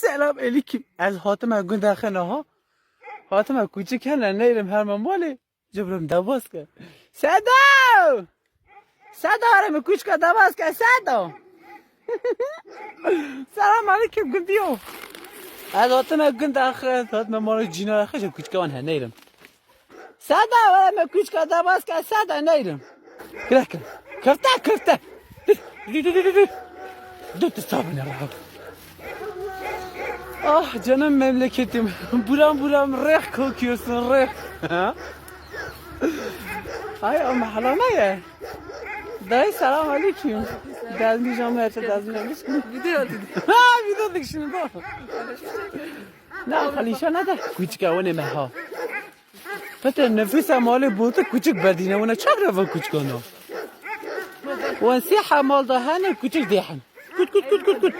سلام علیکم از حاتم گنده خنه ها حاتم کوچک هنه نیرم هر مالی جبرم دواز که صدا صدا آرم کوچ که دواز که صدا سلام علیکم گندیو از حاتم گنده خنه حاتم مال جینا خش کوچ که آن نیرم صدا آرم کوچ که دواز که صدا نیرم کلک کفته کفته دو تا sabun Allah'ım. Ah canım memleketim. buram buram reh kokuyorsun reh. Ay ama halama ya. Dayı selam aleyküm. Dazmi jam herçe şey dazmi almış. Video attık. Ha video attık şimdi bu. Ne halişa ne de. Küçük o ne meha. Pata nefis amale bota küçük bedine ona çakra var küçük onu. Ve siha mal da hane küçük dihan. Küt küt küt küt küt.